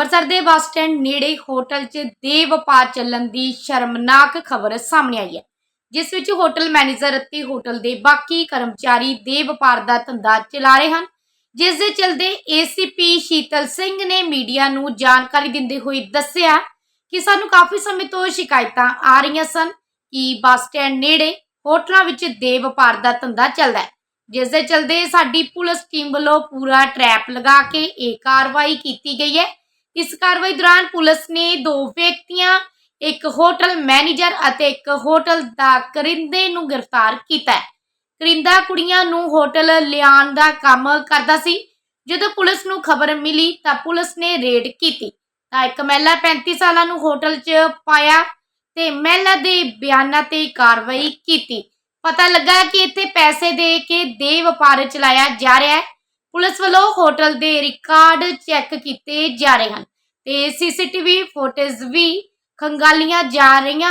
ਅੰਮ੍ਰਿਤਸਰ ਦੇ bus stand ਨੇੜੇ hotel 'ਚ ਦੇ ਵਪਾਰ ਚੱਲਣ ਦੀ ਸ਼ਰਮਨਾਕ ਖਬਰ ਸਾਹਮਣੇ ਆਈ ਹੈ, ਜਿਸ ਵਿੱਚ ਹੋਟਲ ਮੈਨੇਜਰ ਅਤੇ ਹੋਟਲ ਦੇ ਬਾਕੀ ਕਰਮਚਾਰੀ ਦੇ ਵਪਾਰ ਦਾ ਧੰਦਾ ਚਲਾ ਰਹੇ ਹਨ। ਜਿਸ ਦੇ ਚਲਦੇ ਏਸੀਪੀ ਸ਼ੀਤਲ ਸਿੰਘ ਨੇ ਮੀਡੀਆ ਨੂੰ ਜਾਣਕਾਰੀ ਦਿੰਦੇ ਹੋਏ ਦੱਸਿਆ ਕਿ ਸਾਨੂੰ ਕਾਫੀ ਸਮੇਂ ਤੋਂ ਸ਼ਿਕਾਇਤਾਂ ਆ ਰਹੀਆਂ ਸਨ ਕਿ ਬੱਸ ਸਟੈਂਡ ਨੇੜੇ ਹੋਟਲਾਂ ਵਿੱਚ ਦੇ ਵਪਾਰ ਦਾ ਧੰਦਾ ਚੱਲਦਾ ਹੈ, ਜਿਸ ਦੇ ਚਲਦੇ ਸਾਡੀ ਪੁਲਿਸ ਟੀਮ ਵੱਲੋਂ ਪੂਰਾ ਟਰੈਪ ਲਗਾ ਕੇ ਇਹ ਕਾਰਵਾਈ ਕੀਤੀ ਗਈ ਹੈ। ਇਸ ਕਾਰਵਾਈ ਦੌਰਾਨ ਪੁਲਿਸ ਨੇ ਦੋ ਵਿਅਕਤੀਆਂ, ਇੱਕ ਹੋਟਲ ਮੈਨੇਜਰ ਅਤੇ ਇੱਕ ਹੋਟਲ ਦਾ ਕਰਿੰਦੇ ਨੂੰ ਗ੍ਰਿਫਤਾਰ ਕੀਤਾ ਹੈ। ਕਰਿੰਦਾ ਕੁੜੀਆਂ ਨੂੰ ਹੋਟਲ ਲਿਆਉਣ ਦਾ ਕੰਮ ਕਰਦਾ ਸੀ। ਜਦੋਂ ਪੁਲਿਸ ਨੂੰ ਖਬਰ ਮਿਲੀ ਤਾਂ ਪੁਲਿਸ ਨੇ ਰੇਡ ਕੀਤੀ। ਤਾਂ ਇੱਕ ਮਹਿਲਾ 35 ਸਾਲਾਂ ਨੂੰ ਹੋਟਲ 'ਚ ਪਾਇਆ ਤੇ ਮਹਿਲਾ ਦੇ ਬਿਆਨਾਂ ਤੇ ਕਾਰਵਾਈ ਕੀਤੀ। ਪਤਾ ਲੱਗਾ ਕਿ ਇੱਥੇ ਪੈਸੇ ਦੇ ਕੇ ਦੇ ਵਪਾਰ ਚਲਾਇਆ ਜਾ ਰਿਹਾ ਹੈ। ਪੁਲਿਸ ਵੱਲੋਂ ਹੋਟਲ ਦੇ ਰਿਕਾਰਡ ਚੈੱਕ ਕੀਤੇ ਜਾ ਰਹੇ ਹਨ ਤੇ ਸੀਸੀਟੀਵੀ ਫੁਟੇਜ ਵੀ ਖੰਗਾਲੀਆਂ ਜਾ ਰਹੀਆਂ